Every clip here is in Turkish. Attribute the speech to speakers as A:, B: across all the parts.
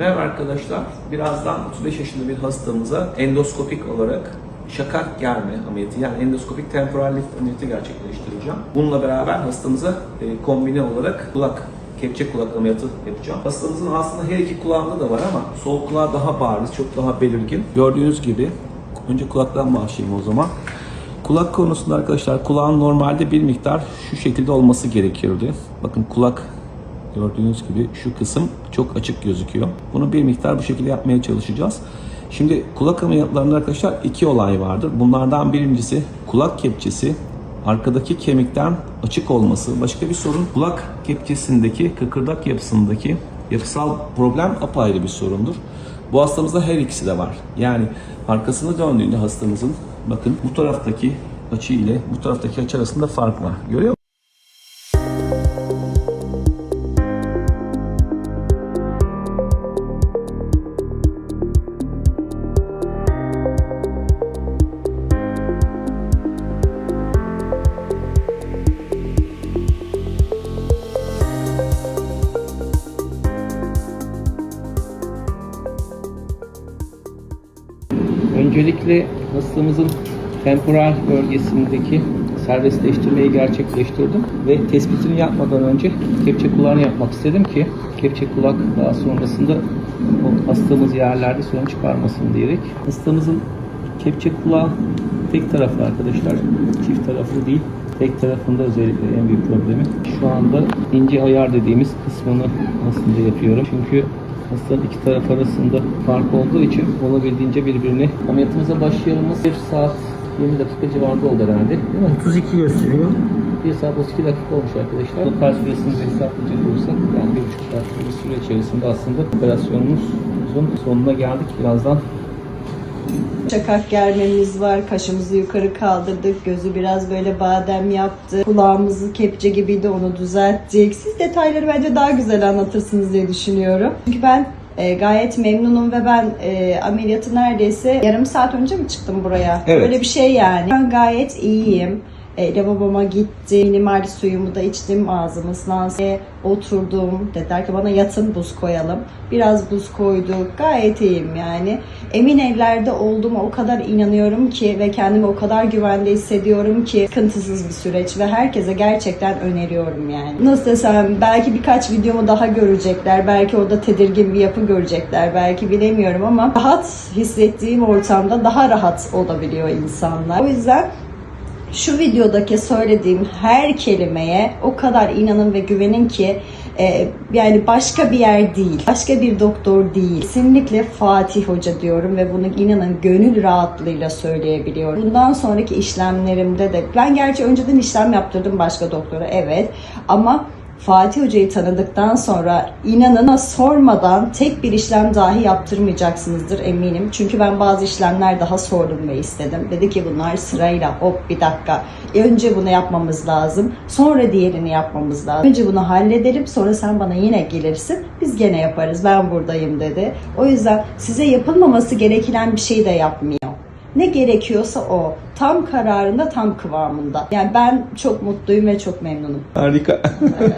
A: Merhaba arkadaşlar. Birazdan 35 yaşında bir hastamıza endoskopik olarak şakak germe ameliyatı yani endoskopik temporal lift ameliyatı gerçekleştireceğim. Bununla beraber hastamıza e, kombine olarak kulak kepçe kulak ameliyatı yapacağım. Hastamızın aslında her iki kulağında da var ama sol kulağı daha bariz, çok daha belirgin. Gördüğünüz gibi önce kulaktan başlayayım o zaman. Kulak konusunda arkadaşlar kulağın normalde bir miktar şu şekilde olması gerekirdi. Bakın kulak Gördüğünüz gibi şu kısım çok açık gözüküyor. Bunu bir miktar bu şekilde yapmaya çalışacağız. Şimdi kulak ameliyatlarında arkadaşlar iki olay vardır. Bunlardan birincisi kulak kepçesi arkadaki kemikten açık olması. Başka bir sorun kulak kepçesindeki kıkırdak yapısındaki yapısal problem apayrı bir sorundur. Bu hastamızda her ikisi de var. Yani arkasını döndüğünde hastamızın bakın bu taraftaki açı ile bu taraftaki açı arasında fark var. Görüyor musunuz? Öncelikle hastamızın temporal bölgesindeki serbestleştirmeyi gerçekleştirdim ve tespitini yapmadan önce kepçe kulağını yapmak istedim ki kepçe kulak daha sonrasında o hastamız yerlerde sorun çıkarmasın diyerek. Hastamızın kepçe kulağı tek taraflı arkadaşlar, çift taraflı değil. Tek tarafında özellikle en büyük problemi. Şu anda ince ayar dediğimiz kısmını aslında yapıyorum. Çünkü hastanın iki taraf arasında fark olduğu için olabildiğince birbirine ameliyatımıza başlayalımız 1 saat 20 dakika civarında oldu herhalde. Değil mi?
B: 32 gösteriyor.
A: 1 saat 32 dakika olmuş arkadaşlar. Lokal süresini de hesaplayacak olursak yani 1,5 saat bir süre içerisinde aslında operasyonumuzun sonuna geldik. Birazdan
C: Şakak germemiz var. Kaşımızı yukarı kaldırdık. Gözü biraz böyle badem yaptı. Kulağımızı kepçe gibiydi onu düzelttik. Siz detayları bence daha güzel anlatırsınız diye düşünüyorum. Çünkü ben e, gayet memnunum ve ben e, ameliyatı neredeyse yarım saat önce mi çıktım buraya?
A: Evet.
C: Öyle bir şey yani. Ben gayet iyiyim. E, lavaboma gitti. Minimal suyumu da içtim. Ağzımı ıslansın. Oturdum. Dediler ki bana yatın buz koyalım. Biraz buz koyduk. Gayet iyiyim yani. Emin ellerde olduğuma o kadar inanıyorum ki ve kendimi o kadar güvende hissediyorum ki sıkıntısız bir süreç ve herkese gerçekten öneriyorum yani. Nasıl desem belki birkaç videomu daha görecekler. Belki orada tedirgin bir yapı görecekler. Belki bilemiyorum ama rahat hissettiğim ortamda daha rahat olabiliyor insanlar. O yüzden şu videodaki söylediğim her kelimeye o kadar inanın ve güvenin ki e, yani başka bir yer değil, başka bir doktor değil. Kesinlikle Fatih Hoca diyorum ve bunu inanın gönül rahatlığıyla söyleyebiliyorum. Bundan sonraki işlemlerimde de ben gerçi önceden işlem yaptırdım başka doktora evet ama Fatih Hoca'yı tanıdıktan sonra inanın sormadan tek bir işlem dahi yaptırmayacaksınızdır eminim. Çünkü ben bazı işlemler daha sordum ve istedim. Dedi ki bunlar sırayla hop bir dakika. Önce bunu yapmamız lazım. Sonra diğerini yapmamız lazım. Önce bunu halledelim sonra sen bana yine gelirsin. Biz gene yaparız ben buradayım dedi. O yüzden size yapılmaması gereken bir şey de yapmıyor. Ne gerekiyorsa o. Tam kararında, tam kıvamında. Yani ben çok mutluyum ve çok memnunum.
A: harika.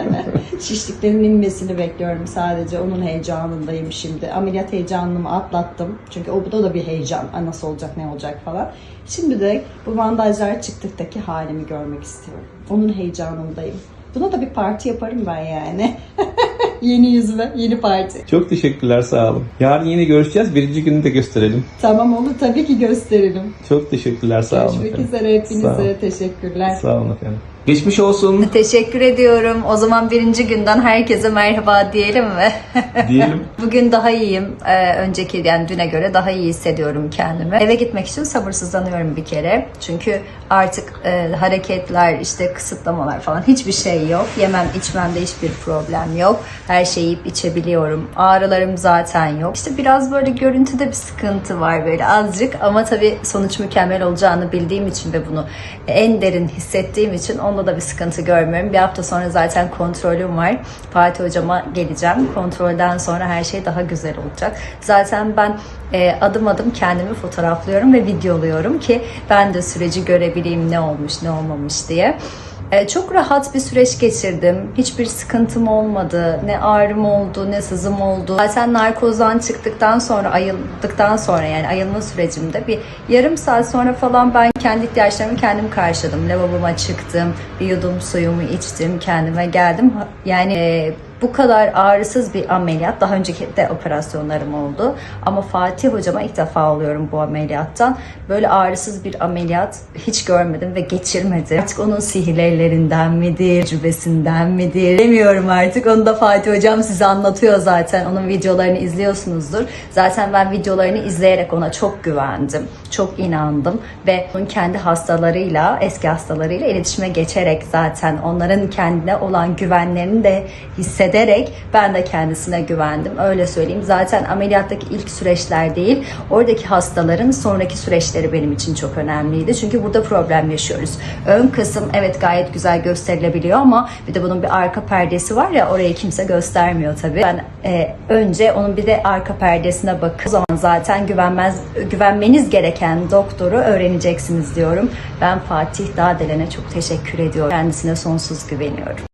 C: Şişliklerimin inmesini bekliyorum sadece. Onun heyecanındayım şimdi. Ameliyat heyecanımı atlattım. Çünkü o da da bir heyecan. Nasıl olacak, ne olacak falan. Şimdi de bu bandajlar çıktıktaki halimi görmek istiyorum. Onun heyecanındayım. Buna da bir parti yaparım ben yani. yeni yüzüme, yeni parti.
A: Çok teşekkürler sağ olun. Yarın yine görüşeceğiz. Birinci günü de gösterelim.
C: Tamam olur tabii ki gösterelim.
A: Çok teşekkürler sağ olun
C: Görüşmek
A: efendim.
C: üzere
A: Sağ olun.
C: hepinize. Teşekkürler.
A: Sağ olun efendim. Geçmiş olsun
D: Teşekkür ediyorum. O zaman birinci günden herkese merhaba diyelim mi?
A: diyelim.
D: Bugün daha iyiyim. Ee, önceki yani düne göre daha iyi hissediyorum kendimi. Eve gitmek için sabırsızlanıyorum bir kere. Çünkü artık e, hareketler, işte kısıtlamalar falan hiçbir şey yok. Yemem, içmemde hiçbir problem yok. Her şeyi yiyip içebiliyorum. Ağrılarım zaten yok. İşte biraz böyle görüntüde bir sıkıntı var böyle azıcık ama tabii sonuç mükemmel olacağını bildiğim için ve bunu en derin hissettiğim için onda da bir sıkıntı görmüyorum. Bir hafta sonra zaten kontrolüm var. Fatih hocama geleceğim. Kontrolden sonra her şey daha güzel olacak. Zaten ben e, adım adım kendimi fotoğraflıyorum ve videoluyorum ki ben de süreci görebileyim ne olmuş ne olmamış diye.
C: Ee, çok rahat bir süreç geçirdim. Hiçbir sıkıntım olmadı. Ne ağrım oldu, ne sızım oldu. Zaten narkozdan çıktıktan sonra, ayıldıktan sonra yani ayılma sürecimde bir yarım saat sonra falan ben kendi ihtiyaçlarımı kendim karşıladım. Lavaboma çıktım, bir yudum suyumu içtim, kendime geldim. Yani e, bu kadar ağrısız bir ameliyat. Daha önceki de operasyonlarım oldu. Ama Fatih hocama ilk defa oluyorum bu ameliyattan. Böyle ağrısız bir ameliyat hiç görmedim ve geçirmedim. Artık onun sihirli ellerinden midir, tecrübesinden midir bilmiyorum artık. Onu da Fatih hocam size anlatıyor zaten. Onun videolarını izliyorsunuzdur. Zaten ben videolarını izleyerek ona çok güvendim. Çok inandım ve onun kendi hastalarıyla, eski hastalarıyla iletişime geçerek zaten onların kendine olan güvenlerini de hissederek ben de kendisine güvendim. Öyle söyleyeyim. Zaten ameliyattaki ilk süreçler değil, oradaki hastaların sonraki süreçleri benim için çok önemliydi. Çünkü burada problem yaşıyoruz. Ön kısım evet gayet güzel gösterilebiliyor ama bir de bunun bir arka perdesi var ya orayı kimse göstermiyor tabii. Ben e, önce onun bir de arka perdesine bakın. O zaman zaten güvenmez güvenmeniz gereken doktoru öğreneceksiniz diyorum. Ben Fatih Dağdelen'e çok teşekkür ediyorum. Kendisine sonsuz güveniyorum.